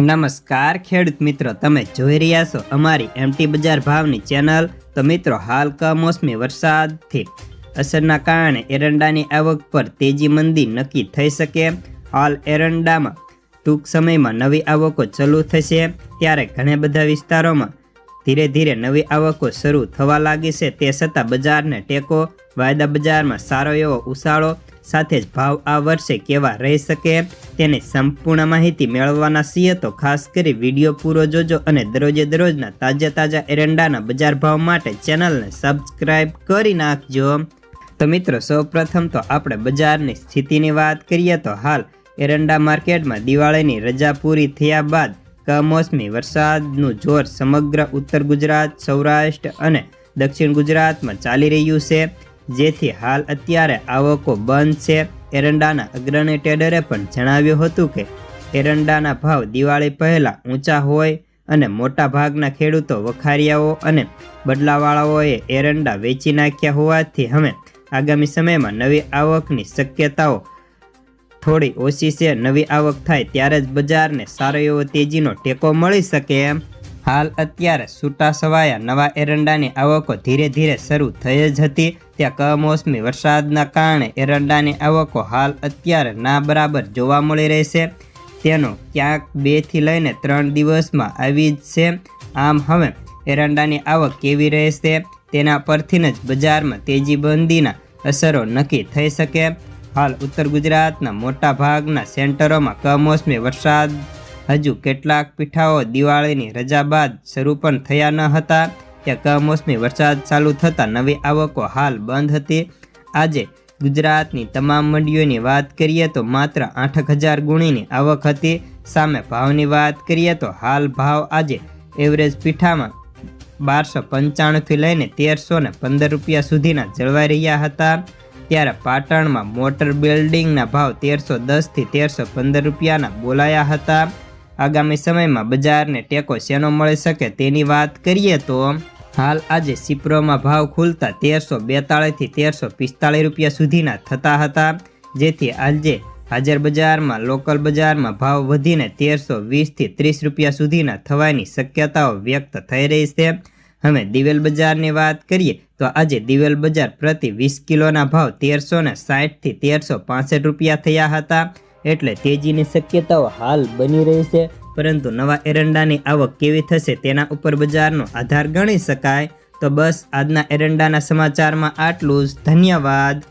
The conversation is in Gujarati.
નમસ્કાર ખેડૂત મિત્રો, તમે જોઈ રહ્યા છો અમારી એમટી બજાર ભાવની ચેનલ. તો મિત્રો, હાલ કમોસમી વરસાદથી અસરના કારણે એરંડાની આવક પર તેજી મંદી નક્કી થઈ શકે. હાલ એરંડામાં ટૂંક સમયમાં નવી આવકો ચાલુ થશે. ત્યારે ઘણા બધા વિસ્તારોમાં ધીરે ધીરે નવી આવકો શરૂ થવા લાગી છે. તે છતાં બજારને ટેકો, વાયદા બજારમાં સારો એવો ઉછાળો સાથે જ ભાવ આ વર્ષે કેવા રહી શકે તેની સંપૂર્ણ માહિતી મેળવવાના છીએ. તો ખાસ કરી વીડિયો પૂરો જોજો અને દરરોજે દરરોજના તાજા તાજા એરંડાના બજાર ભાવ માટે ચેનલને સબસ્ક્રાઈબ કરી નાખજો. તો મિત્રો, સૌપ્રથમ તો આપણે બજારની સ્થિતિની વાત કરીએ તો હાલ એરંડા માર્કેટમાં દિવાળીની રજા પૂરી થયા બાદ કમોસમી વરસાદનું જોર સમગ્ર ઉત્તર ગુજરાત, સૌરાષ્ટ્ર અને દક્ષિણ ગુજરાતમાં ચાલી રહ્યું છે. જેથી હાલ અત્યારે આવકો બંધ છે. એરંડાના અગ્રણી ટ્રેડરે પણ જણાવ્યું હતું કે એરંડાના ભાવ દિવાળી પહેલાં ઊંચા હોય અને મોટા ભાગના ખેડૂતો વખારિયાઓ અને બદલાવાળાઓએ એરંડા વેચી નાખ્યા હોવાથી હવે આગામી સમયમાં નવી આવકની શક્યતાઓ થોડી ઓછી છે. નવી આવક થાય ત્યારે જ બજારને સારો એવો તેજીનો ટેકો મળી શકે એમ હાલ અત્યારે છૂટા છવાયા નવા એરંડાની આવકો ધીરે ધીરે શરૂ થઈ જ હતી. ત્યાં કમોસમી વરસાદના કારણે એરંડાની આવકો હાલ અત્યારે ના બરાબર જોવા મળી રહેશે તેનો ક્યાંક બેથી લઈને ત્રણ દિવસમાં આવી જ છે. આમ હવે એરંડાની આવક કેવી રહેશે? તેના પરથી જ બજારમાં તેજીબંધીના અસરો નક્કી થઈ શકે. હાલ ઉત્તર ગુજરાતના મોટા ભાગના સેન્ટરોમાં કમોસમી વરસાદ હજુ કેટલાક પીઠાઓ દિવાળીની રજા બાદ શરૂ પણ થયા ન હતા. ત્યાં કમોસમી વરસાદ ચાલુ થતાં નવી આવકો હાલ બંધ હતી. આજે ગુજરાતની તમામ મંડીઓની વાત કરીએ તો માત્ર આઠ હજાર ગુણીની આવક હતી. સામે ભાવની વાત કરીએ તો હાલ ભાવ આજે એવરેજ પીઠામાં બારસો પંચાણુંથી લઈને તેરસો ને પંદર રૂપિયા સુધીના જળવાઈ રહ્યા હતા. ત્યારે પાટણમાં મોટર બિલ્ડિંગના ભાવ તેરસો દસથી તેરસો પંદર રૂપિયાના બોલાયા હતા. આગામી સમયમાં બજારને ટેકો શેનો મળી શકે તેની વાત કરીએ તો હાલ આજે સિપ્રોમાં ભાવ ખુલતા તેરસો બેતાળીસથી તેરસો પિસ્તાળીસ રૂપિયા સુધીના થતા હતા, જેથી આજે હાજર બજારમાં, લોકલ બજારમાં ભાવ વધીને તેરસો વીસથી ત્રીસ રૂપિયા સુધીના થવાની શક્યતાઓ વ્યક્ત થઈ રહી છે. હવે દિવેલ બજારની વાત કરીએ તો આજે દિવેલ બજાર પ્રતિ વીસ કિલોના ભાવ તેરસો ને સાઠથી તેરસો પાસઠ રૂપિયા થયા હતા. એટલે તેજીની શક્યતાઓ હાલ બની રહી છે. પરંતુ નવા એરંડાની આવક કેવી થશે તેના ઉપર બજારનો આધાર ગણી શકાય. તો બસ આજના એરંડાના સમાચારમાં આટલું જ. ધન્યવાદ.